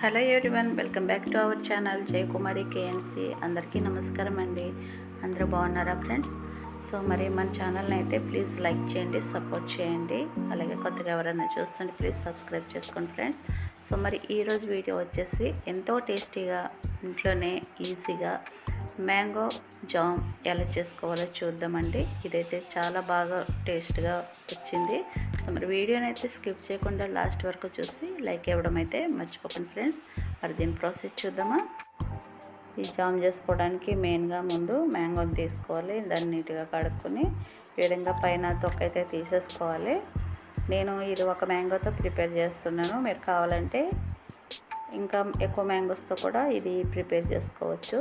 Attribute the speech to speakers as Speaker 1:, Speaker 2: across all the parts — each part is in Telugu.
Speaker 1: Hello everyone welcome back to our channel Jayakumari KNC. అందరికీ నమస్కారం అండి. అందరూ బాగున్నారా ఫ్రెండ్స్? సో మరి మన ఛానల్ని అయితే ప్లీజ్ లైక్ చేయండి సపోర్ట్ చేయండి. అలాగే కొత్తగా ఎవరైనా చూస్తుంటే ప్లీజ్ సబ్స్క్రైబ్ చేసుకోండి ఫ్రెండ్స్. సో మరి ఈరోజు వీడియో వచ్చేసి ఎంతో టేస్టీగా ఇంట్లోనే ఈజీగా మ్యాంగో జామ్ ఎలా చేసుకోవాలో చూద్దామండి. ఇదైతే చాలా బాగా టేస్ట్గా వచ్చింది. సో మరి వీడియోని అయితే స్కిప్ చేయకుండా లాస్ట్ వరకు చూసి లైక్ ఇవ్వడం అయితే మర్చిపోకండి ఫ్రెండ్స్. మరి దీని ప్రాసెస్ చూద్దామా? ఈ జామ్ చేసుకోవడానికి మెయిన్గా ముందు మ్యాంగోని తీసుకోవాలి. దాన్ని నీట్గా కడుక్కొని ఈ విధంగా పైన తొక్క అయితే తీసేసుకోవాలి. నేను ఇది ఒక మ్యాంగోతో ప్రిపేర్ చేస్తున్నాను. మీరు కావాలంటే ఇంకా ఎక్కువ మ్యాంగోస్తో కూడా ఇది ప్రిపేర్ చేసుకోవచ్చు.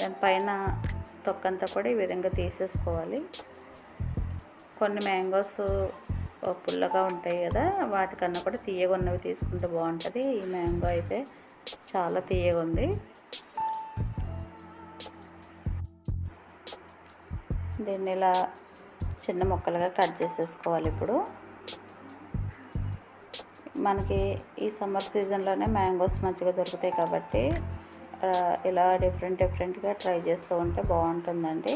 Speaker 1: దానిపైన తొక్కంతా కూడా ఈ విధంగా తీసేసుకోవాలి. కొన్ని మ్యాంగోస్ పుల్లగా ఉంటాయి కదా వాటికన్నా కూడా తీయగా ఉన్నవి తీసుకుంటే బాగుంటుంది. ఈ మ్యాంగో అయితే చాలా తీయగా ఉంది. దీన్ని ఇలా చిన్న ముక్కలుగా కట్ చేసేసుకోవాలి ఇప్పుడు. మనకి ఈ సమ్మర్ సీజన్లోనే మ్యాంగోస్ మంచిగా దొరుకుతాయి కాబట్టి ఇలా డిఫరెంట్ డిఫరెంట్గా ట్రై చేస్తూ ఉంటే బాగుంటుందండి.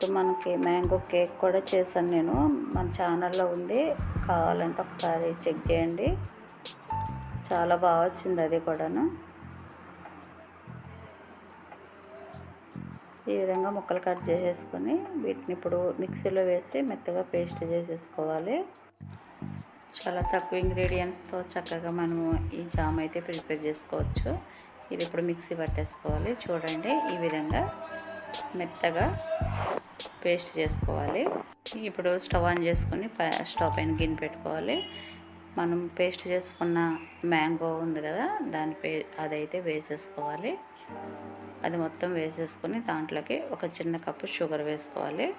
Speaker 1: సో మనకి మ్యాంగో కేక్ కూడా చేశాను నేను. మన ఛానల్లో ఉంది. కావాలంటే ఒకసారి చెక్ చేయండి. చాలా బాగా వచ్చింది అది కూడాను. ఈ విధంగా ముక్కలు కట్ చేసేసుకొని వీటిని ఇప్పుడు మిక్సీలో వేసి మెత్తగా పేస్ట్ చేసేసుకోవాలి. చాలా తక్కువ ఇంగ్రీడియంట్స్తో చక్కగా మనము ఈ జామ్ అయితే ప్రిపేర్ చేసుకోవచ్చు. ఇది ఇప్పుడు మిక్సీ పట్టేసుకోవాలి. చూడండి ఈ విధంగా మెత్తగా పేస్ట్ చేసుకోవాలి. ఇప్పుడు స్టవ్ ఆన్ చేసుకుని స్టవ్ పైన గిన్నె పెట్టుకోవాలి. మనం పేస్ట్ చేసుకున్న మ్యాంగో ఉంది కదా దాని పే అదైతే వేసేసుకోవాలి. అది మొత్తం వేసేసుకుని దాంట్లోకి ఒక చిన్న కప్పు షుగర్ వేసుకోవాలి.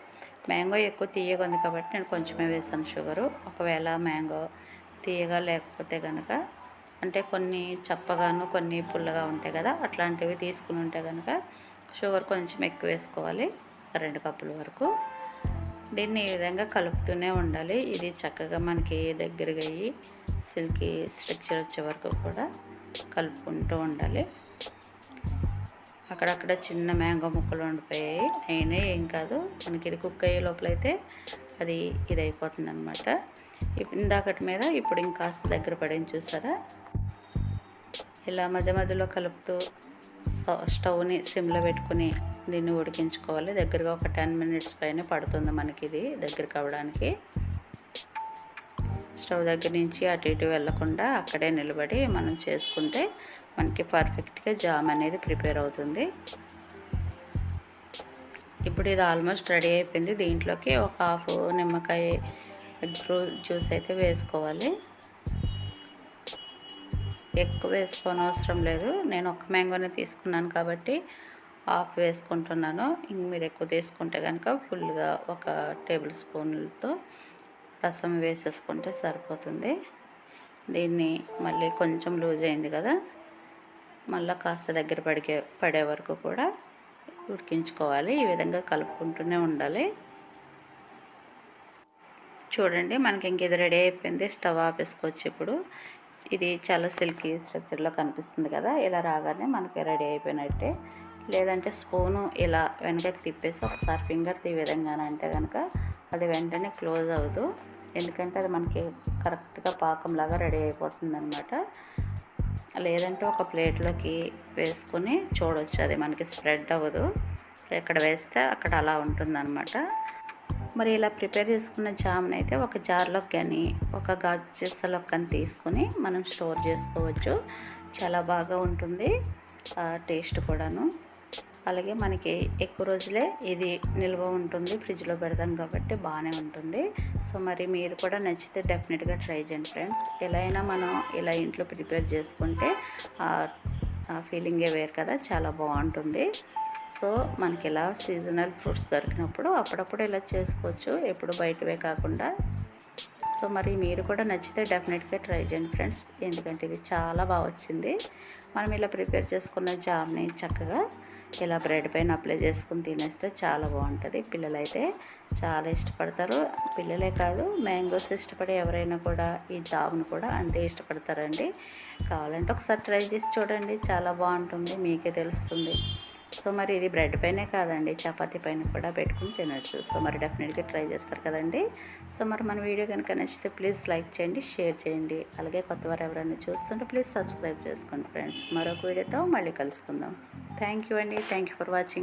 Speaker 1: మ్యాంగో ఎక్కువ తీయగా ఉంది కాబట్టి నేను కొంచెమే వేసాను షుగరు. ఒకవేళ మ్యాంగో తీయగా లేకపోతే కనుక అంటే కొన్ని చప్పగాను కొన్ని పుల్లగా ఉంటాయి కదా అట్లాంటివి తీసుకుని ఉంటే కనుక షుగర్ కొంచెం ఎక్కువ వేసుకోవాలి. రెండు కప్పుల వరకు. దీన్ని ఈ విధంగా కలుపుతూనే ఉండాలి. ఇది చక్కగా మనకి దగ్గరగా అయ్యి సిల్కీ స్ట్రక్చర్ వచ్చే వరకు కూడా కలుపుకుంటూ ఉండాలి. అక్కడక్కడ చిన్న మ్యాంగో ముక్కలు ఉండిపోయాయి. అయినా ఏం కాదు మనకి ఇది కుక్ అయ్యే లోపలైతే అది ఇది అయిపోతుంది అనమాట ఇందాకటి మీద ఇప్పుడు ఇంకాస్త దగ్గర పడేం చూసారా? ఇలా మధ్య మధ్యలో కలుపుతూ స్టవ్ని సిమ్లో పెట్టుకుని దీన్ని ఉడికించుకోవాలి. దగ్గరగా ఒక టెన్ మినిట్స్ పైన పడుతుంది మనకి ఇది దగ్గర కావడానికి. స్టవ్ దగ్గర నుంచి అటు ఇటు వెళ్ళకుండా అక్కడే నిలబడి మనం చేసుకుంటే మనకి పర్ఫెక్ట్గా జామ్ అనేది ప్రిపేర్ అవుతుంది. ఇప్పుడు ఇది ఆల్మోస్ట్ రెడీ అయిపోయింది. దీంట్లోకి ఒక హాఫ్ నిమ్మకాయ జ్యూస్ అయితే వేసుకోవాలి. ఎక్కువ వేసుకోని అవసరం లేదు. నేను ఒక మ్యాంగోనే తీసుకున్నాను కాబట్టి హాఫ్ వేసుకుంటున్నాను. ఇంక మీరు ఎక్కువ తీసుకుంటే కనుక ఫుల్గా ఒక టేబుల్ స్పూన్లతో రసం వేసేసుకుంటే సరిపోతుంది. దీన్ని మళ్ళీ కొంచెం లూజ్ అయింది కదా మళ్ళీ కాస్త దగ్గర పడికే పడే వరకు కూడా ఉడికించుకోవాలి. ఈ విధంగా కలుపుకుంటూనే ఉండాలి. చూడండి మనకి ఇంక ఇది రెడీ అయిపోయింది. స్టవ్ ఆపేసుకోవచ్చు ఇప్పుడు. ఇది చాలా సిల్కీ స్ట్రక్చర్లో కనిపిస్తుంది కదా ఇలా రాగానే మనకి రెడీ అయిపోయినట్టే. లేదంటే స్పూను ఇలా వెనకకి తిప్పేసి ఒకసారి ఫింగర్ తీ విధంగానంటే కనుక అది వెంటనే క్లోజ్ అవ్వదు. ఎందుకంటే అది మనకి కరెక్ట్గా పాకంలాగా రెడీ అయిపోతుంది అనమాట లేదంటే ఒక ప్లేట్లోకి వేసుకొని చూడవచ్చు అది మనకి స్ప్రెడ్ అవ్వదు. ఎక్కడ వేస్తే అక్కడ అలా ఉంటుందన్నమాట. మరి ఇలా ప్రిపేర్ చేసుకున్న జామ్ని అయితే ఒక జార్లోకి కానీ ఒక గాజు కానీ తీసుకొని మనం స్టోర్ చేసుకోవచ్చు. చాలా బాగా ఉంటుంది టేస్ట్ కూడాను. అలాగే మనకి ఎక్కువ రోజులే ఇది నిల్వ ఉంటుంది ఫ్రిడ్జ్లో పెడతాం కాబట్టి బాగానే ఉంటుంది. సో మరి మీరు కూడా నచ్చితే డెఫినెట్గా ట్రై చేయండి ఫ్రెండ్స్. ఎలా అయినా మనం ఇలా ఇంట్లో ప్రిపేర్ చేసుకుంటే ఆ ఫీలింగే వేరు కదా చాలా బాగుంటుంది. సో మనకి ఇలా సీజనల్ ఫ్రూట్స్ దొరికినప్పుడు అప్పుడప్పుడు ఇలా చేసుకోవచ్చు. ఎప్పుడు బయటవే కాకుండా. సో మరి మీరు కూడా నచ్చితే డెఫినెట్గా ట్రై చేయండి ఫ్రెండ్స్ ఎందుకంటే ఇది చాలా బాగా వచ్చింది. మనం ఇలా ప్రిపేర్ చేసుకున్న జామ్ని చక్కగా ఇలా బ్రెడ్ పైన అప్లై చేసుకుని తినేస్తే చాలా బాగుంటుంది. పిల్లలైతే చాలా ఇష్టపడతారు. పిల్లలే కాదు మ్యాంగోస్ ఇష్టపడే ఎవరైనా కూడా ఈ జామ్ను కూడా అంతే ఇష్టపడతారండి. కావాలంటే ఒకసారి ట్రై చేసి చూడండి. చాలా బాగుంటుంది. మీకే తెలుస్తుంది. సో మరి ఇది బ్రెడ్ పైనే కాదండి చపాతీ పైన కూడా పెట్టుకుని తినచ్చు. సో మరి డెఫినెట్గా ట్రై చేస్తారు కదండి. సో మరి మన వీడియో కనుక నచ్చితే ప్లీజ్ లైక్ చేయండి షేర్ చేయండి. అలాగే కొత్త వారు ఎవరైనా చూస్తుంటే ప్లీజ్ సబ్స్క్రైబ్ చేసుకోండి ఫ్రెండ్స్. మరొక వీడియోతో మళ్ళీ కలుసుకుందాం. థ్యాంక్ యూ అండి. Thank you for watching.